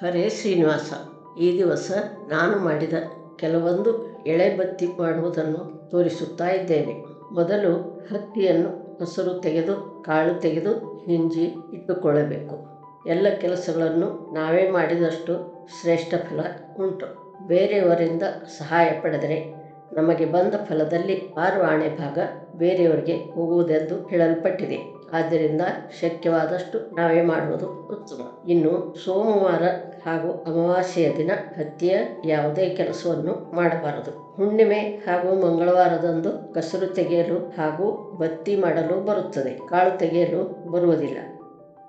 ಹರೇ ಶ್ರೀನಿವಾಸ, ಈ ದಿವಸ ನಾನು ಮಾಡಿದ ಕೆಲವೊಂದು ಎಳೆ ಬತ್ತಿ ಮಾಡುವುದನ್ನು ತೋರಿಸುತ್ತಾ ಇದ್ದೇನೆ. ಮೊದಲು ಹತ್ತಿಯನ್ನು ಹಸಿರು ತೆಗೆದು, ಕಾಳು ತೆಗೆದು ಹಿಂಜಿ ಇಟ್ಟುಕೊಳ್ಳಬೇಕು. ಎಲ್ಲ ಕೆಲಸಗಳನ್ನು ನಾವೇ ಮಾಡಿದಷ್ಟು ಶ್ರೇಷ್ಠ ಫಲ ಉಂಟು. ಬೇರೆಯವರಿಂದ ಸಹಾಯ ಪಡೆದರೆ ನಮಗೆ ಬಂದ ಫಲದಲ್ಲಿ ಆರು ಆಣೆ ಭಾಗ ಬೇರೆಯವರಿಗೆ ಹೋಗುವುದೆಂದು ಹೇಳಲ್ಪಟ್ಟಿದೆ. ಆದ್ದರಿಂದ ಶಕ್ಯವಾದಷ್ಟು ನಾವೇ ಮಾಡುವುದು ಉತ್ತಮ. ಇನ್ನು ಸೋಮವಾರ ಹಾಗೂ ಅಮಾವಾಸ್ಯೆಯ ದಿನ ಹತ್ತಿಯ ಯಾವುದೇ ಕೆಲಸವನ್ನು ಮಾಡಬಾರದು. ಹುಣ್ಣಿಮೆ ಹಾಗೂ ಮಂಗಳವಾರದಂದು ಕಸರು ತೆಗೆಯಲು ಹಾಗೂ ಬತ್ತಿ ಮಾಡಲು ಬರುತ್ತದೆ. ಕಾಳು ತೆಗೆಯಲು ಬರುವುದಿಲ್ಲ.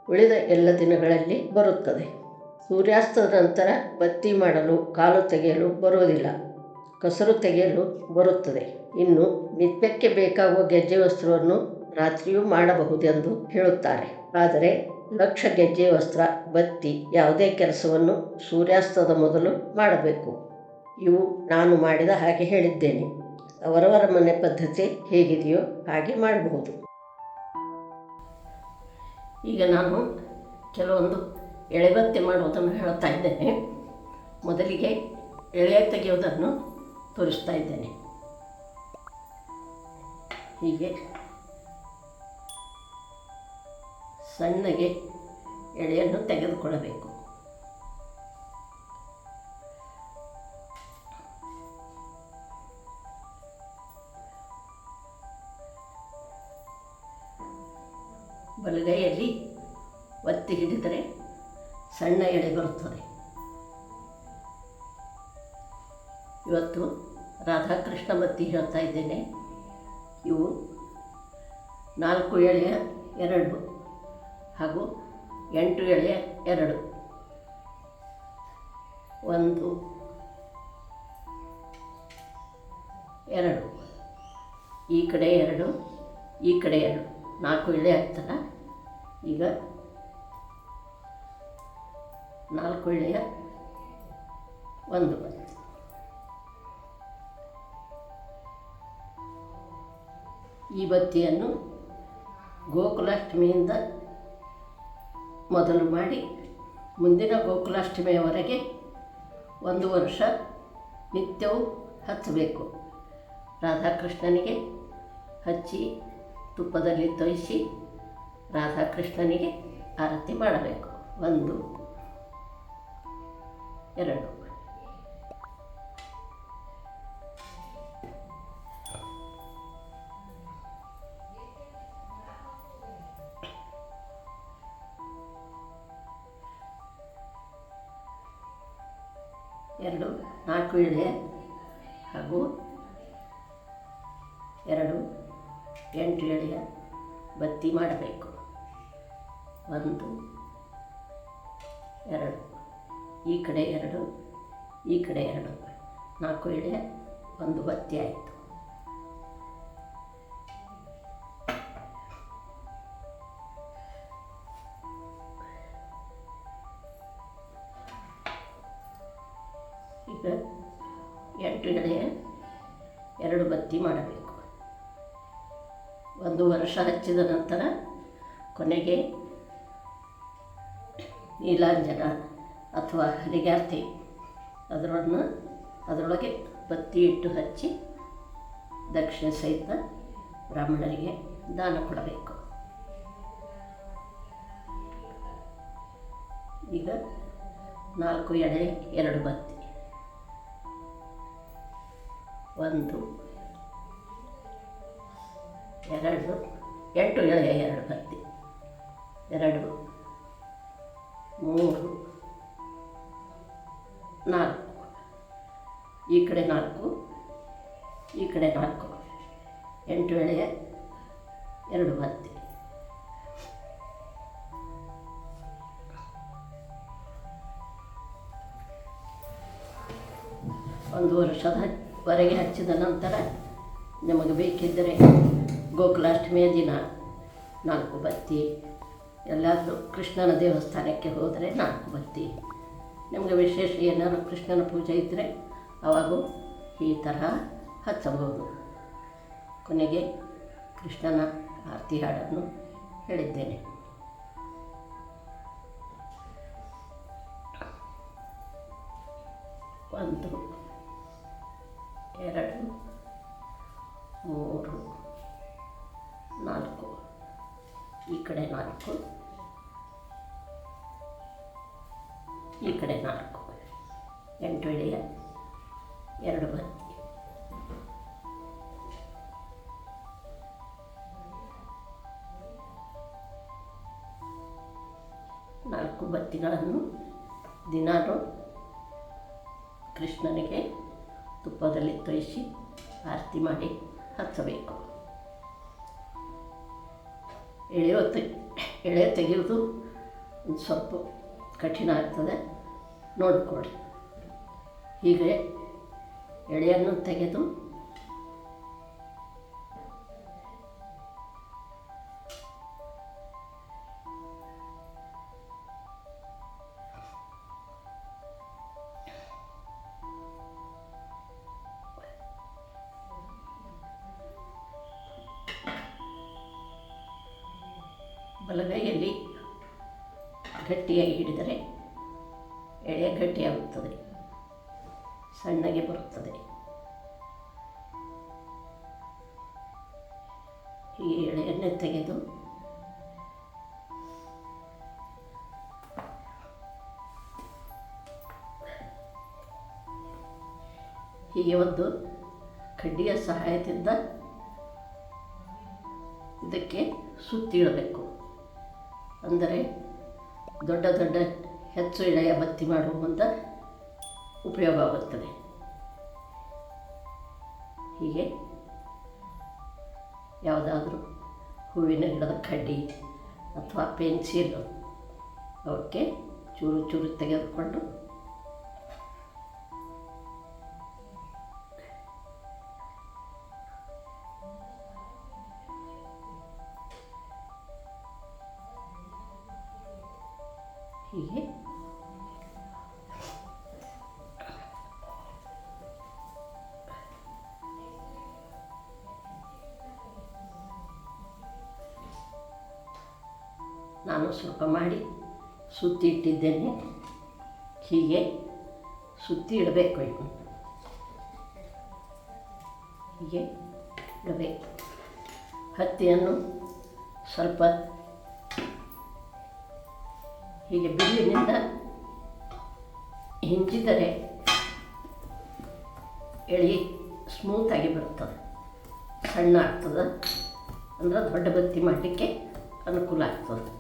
ಉಳಿದ ಎಲ್ಲ ದಿನಗಳಲ್ಲಿ ಬರುತ್ತದೆ. ಸೂರ್ಯಾಸ್ತದ ನಂತರ ಬತ್ತಿ ಮಾಡಲು, ಕಾಲು ತೆಗೆಯಲು ಬರುವುದಿಲ್ಲ. ಕಸರು ತೆಗೆಯಲು ಬರುತ್ತದೆ. ಇನ್ನು ನಿತ್ಯಕ್ಕೆ ಬೇಕಾಗುವ ಗೆಜ್ಜೆ ವಸ್ತ್ರವನ್ನು ರಾತ್ರಿಯೂ ಮಾಡಬಹುದೆಂದು ಹೇಳುತ್ತಾರೆ. ಆದರೆ ಲಕ್ಷ ಗೆಜ್ಜೆ ವಸ್ತ್ರ, ಬತ್ತಿ ಯಾವುದೇ ಕೆಲಸವನ್ನು ಸೂರ್ಯಾಸ್ತದ ಮೊದಲು ಮಾಡಬೇಕು. ಇವು ನಾನು ಮಾಡಿದ ಹಾಗೆ ಹೇಳಿದ್ದೇನೆ. ಅವರವರ ಮನೆ ಪದ್ಧತಿ ಹೇಗಿದೆಯೋ ಹಾಗೆ ಮಾಡಬಹುದು. ಈಗ ನಾನು ಕೆಲವೊಂದು ಎಳೆಬತ್ತಿ ಮಾಡುವುದನ್ನು ಹೇಳ್ತಾ ಇದ್ದೇನೆ. ಮೊದಲಿಗೆ ಎಳೆ ತೆಗೆಯುವುದನ್ನು ತೋರಿಸ್ತಾ ಇದ್ದೇನೆ. ಹೀಗೆ ಸಣ್ಣಗೆ ಎಳೆಯನ್ನು ತೆಗೆದುಕೊಳ್ಳಬೇಕು. ಬಲಗೈಯಲ್ಲಿ ಒತ್ತಿ ಹಿಡಿದರೆ ಸಣ್ಣ ಎಳೆ ಬರುತ್ತದೆ. ಇವತ್ತು ರಾಧಾಕೃಷ್ಣ ಬತ್ತಿ ಹೇಳ್ತಾ ಇದ್ದೇನೆ, ಇವು ನಾಲ್ಕು ಎಳೆಯ ಎರಡು. ಹಾಗೂ ಎಂಟು ಎಳೆಯ ಎರಡು. ಒಂದು, ಎರಡು. ಈ ಕಡೆ ಎರಡು, ಈ ಕಡೆ ಎರಡು. ನಾಲ್ಕು ಎಳೆ ಆಗ್ತಲ್ಲ? ಈಗ ನಾಲ್ಕು ಎಳೆಯ ಒಂದು ಈ ಬತ್ತಿಯನ್ನು ಗೋಕುಲಾಷ್ಟಮಿಯಿಂದ ಮೊದಲು ಮಾಡಿ ಮುಂದಿನ ಗೋಕುಲಾಷ್ಟಮಿಯವರೆಗೆ ಒಂದು ವರ್ಷ ನಿತ್ಯವೂ ಹಚ್ಚಬೇಕು. ರಾಧಾಕೃಷ್ಣನಿಗೆ ಹಚ್ಚಿ ತುಪ್ಪದಲ್ಲಿ ತೊಯಿಸಿ ರಾಧಾಕೃಷ್ಣನಿಗೆ ಆರತಿ ಮಾಡಬೇಕು. ಒಂದು, ಎರಡು. ನಾಲ್ಕು ಎಳೆ ಹಾಗೂ ಎರಡು ಎಂಟು ಎಳೆಯ ಬತ್ತಿ ಮಾಡಬೇಕು. ಒಂದು, ಎರಡು, ಈ ಕಡೆ ಎರಡು, ಈ ಕಡೆ ಎರಡು. ನಾಲ್ಕು ಎಳೆ, ಒಂದು ಬತ್ತಿ ಆಯಿತು. ಈಗ ಎಂಟು ಎಳೆ, ಎರಡು ಬತ್ತಿ ಮಾಡಬೇಕು. ಒಂದು ವರ್ಷ ಹಚ್ಚಿದ ನಂತರ ಕೊನೆಗೆ ನೀಲಾಂಜನ ಅಥವಾ ಹರಿಗಾರ್ತಿ ಅದರನ್ನು ಅದರೊಳಗೆ ಬತ್ತಿ ಇಟ್ಟು ಹಚ್ಚಿ ದಕ್ಷಿಣ ಸಹಿತ ಬ್ರಾಹ್ಮಣರಿಗೆ ದಾನ ಕೊಡಬೇಕು. ಈಗ ನಾಲ್ಕು ಎಡೆ ಎರಡು ಬತ್ತಿ. ಒಂದು, ಎರಡು, ಎಂಟು ಎರಡು ಬತ್ತಿ ಎರಡು, ಮೂರು, ನಾಲ್ಕು. ಈ ಕಡೆ ನಾಲ್ಕು, ಈ ಕಡೆ ನಾಲ್ಕು. ಎಂಟು ಎಳೆಯ ಎರಡು ಬತ್ತಿ ಒಂದು ವರ್ಷದ ವರೆಗೆ ಹಚ್ಚಿದ ನಂತರ ನಿಮಗೆ ಬೇಕಿದ್ದರೆ ಗೋಕುಲಾಷ್ಟಮಿಯ ದಿನ ನಾಲ್ಕು ಬತ್ತಿ, ಎಲ್ಲಾದರೂ ಕೃಷ್ಣನ ದೇವಸ್ಥಾನಕ್ಕೆ ಹೋದರೆ ನಾಲ್ಕು ಬತ್ತಿ. ನಿಮಗೆ ವಿಶೇಷ ಏನಾದರೂ ಕೃಷ್ಣನ ಪೂಜೆ ಇದ್ದರೆ ಅವಾಗೂ ಈ ತರಹ ಹಚ್ಚಬಹುದು. ಕೊನೆಗೆ ಕೃಷ್ಣನ ಆರತಿ ಹಾಡನ್ನು ಹೇಳಿದ್ದೇನೆ. ಎರಡು, ಮೂರು, ನಾಲ್ಕು. ಈ ಕಡೆ ನಾಲ್ಕು. ಈ ಕಡೆ ನಾಲ್ಕು. ಎಂಟು ಎಳೆಯ, ಎರಡು ಬತ್ತಿ ನಾಲ್ಕು ಬತ್ತಿಗಳನ್ನು ದಿನಾರು ಕೃಷ್ಣನಿಗೆ ತುಪ್ಪದಲ್ಲಿ ತೊಯಿಸಿ ಆರತಿ ಮಾಡಿ ಹಚ್ಚಬೇಕು. ಎಳೆಯೋ ತೆ ಎಳೆ ತೆಗೆಯೋದು ಒಂದು ಸ್ವಲ್ಪ ಕಠಿಣ ಆಗ್ತದೆ. ನೋಡಿಕೊಳ್ಳಿ. ಹೀಗೆ ಎಳೆಯನ್ನು ತೆಗೆದು ಬಲಗೈಯಲ್ಲಿ ಗಟ್ಟಿಯಾಗಿ ಹಿಡಿದರೆ ಎಳೆ ಗಟ್ಟಿಯಾಗುತ್ತದೆ, ಸಣ್ಣಗೆ ಬರುತ್ತದೆ. ಈ ಎಳೆಯನ್ನೇ ತೆಗೆದು ಹೀಗೆ ಒಂದು ಕಡ್ಡಿಯ ಸಹಾಯದಿಂದ ಇದಕ್ಕೆ ಸುತ್ತಿಡಬೇಕು. ಅಂದರೆ ದೊಡ್ಡ ದೊಡ್ಡ ಹೆಚ್ಚು ಎಳೆಯ ಬತ್ತಿ ಮಾಡುವಂಥ ಉಪಯೋಗವಾಗುತ್ತದೆ ಹೀಗೆ ಯಾವುದಾದ್ರೂ ಹೂವಿನ ಗಿಡದ ಕಡ್ಡಿ ಅಥವಾ ಪೆನ್ಸಿಲ್ ಅವಕ್ಕೆ ಚೂರು ಚೂರು ತೆಗೆದುಕೊಂಡು ನಾನು ಸ್ವಲ್ಪ ಮಾಡಿ ಸುತ್ತಿ ಇಟ್ಟಿದ್ದೇನೆ. ಹೀಗೆ ಸುತ್ತಿ ಇಡಬೇಕು ಇದು ಹೀಗೆ ಇಡಬೇಕು. ಹತ್ತಿಯನ್ನು ಸ್ವಲ್ಪ ಹೀಗೆ ಬಿಲ್ಲಿನಿಂದ ಹಿಂಚಿದರೆ ಎಳಿ ಸ್ಮೂತಾಗಿ ಬರ್ತದೆ ಸಣ್ಣ ಆಗ್ತದೆ. ಅಂದ್ರೆ ದೊಡ್ಡ ಬತ್ತಿ ಮಾಡಲಿಕ್ಕೆ ಅನುಕೂಲ ಆಗ್ತದೆ.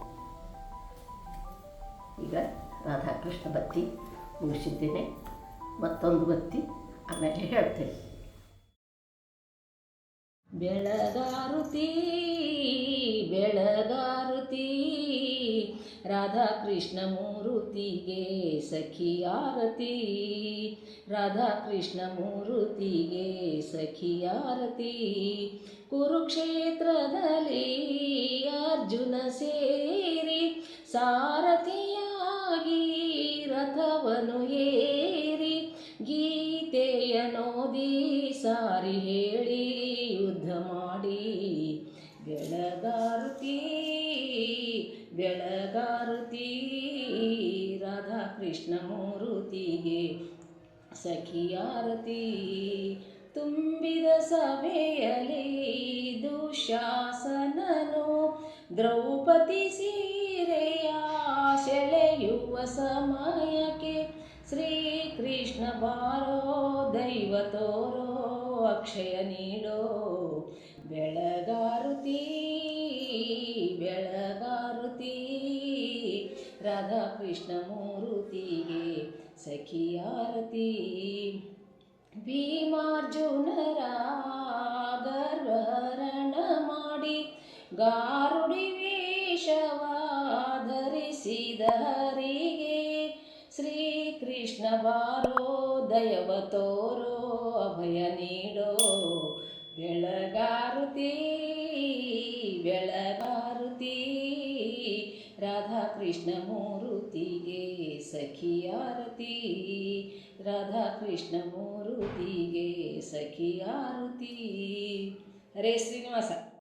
ರಾಧಾಕೃಷ್ಣ ಬತ್ತಿ ಮುಗಿಸಿದ್ದೇನೆ. ಮತ್ತೊಂದು ಬತ್ತಿ ಆಮೇಲೆ ಹೇಳ್ತೇನೆ. ಬೆಳಗಾರುತಿ ಬೆಳಗಾರುತಿ ರಾಧಾಕೃಷ್ಣ ಮೂರುತಿಗೆ ಸಖಿಯಾರತಿ ರಾಧಾಕೃಷ್ಣ ಮೂರುತಿಗೆ ಸಖಿಯಾರತಿ ಕುರುಕ್ಷೇತ್ರದಲ್ಲಿ ಅರ್ಜುನ ಸೇರಿ ಸಾರಥಿಯಾಗಿ ರಥವನು ಏರಿ ಗೀತೆಯ ನೋದಿ ಸಾರಿ ಹೇಳಿ ಯುದ್ಧ ಮಾಡಿ. ಬೆಳಗಾರುತಿ ಬೆಳಗಾರುತಿ ರಾಧಾಕೃಷ್ಣ ಮೂರುತಿಗೆ ಸಖಿಯಾರತಿ ತುಂಬಿದ ಸಭೆಯಲ್ಲಿ ದುಶಾಸನನು ದ್ರೌಪದಿ ಸೀರೆಯ ಸೆಳೆಯುವ ಸಮಯಕ್ಕೆ ಶ್ರೀಕೃಷ್ಣ ಬಾರೋ, ದೈವ ತೋರೋ, ಅಕ್ಷಯ ನೀಡೋ. ಬೆಳಗಾರುತಿ ಬೆಳಗಾರುತಿ ರಾಧಾಕೃಷ್ಣ ಮೂರುತಿಗೆ ಸಖಿಯಾರತಿ ಭೀಮಾರ್ಜುನರ ಗರ್ವರಣ ಮಾಡಿ, ಗಾರುಡಿ ವೇಷವ ಧರಿಸಿದ ಹರಿಗೆ ಶ್ರೀಕೃಷ್ಣ ಬಾರೋ ದಯವ ತೋರೋ, ಅಭಯ ನೀಡೋ ಬೆಳಗಾರುತಿ ಬೆಳಗಾರುತಿ, ರಾಧಾಕೃಷ್ಣ ಮೂರುತಿಗೆ ಸಖಿಯಾರತಿ ರಾಧಾಕೃಷ್ಣ ಮೂರುತಿಗೆ ಸಖಿಯಾರತಿ ಹರೇ ಶ್ರೀನಿವಾಸ.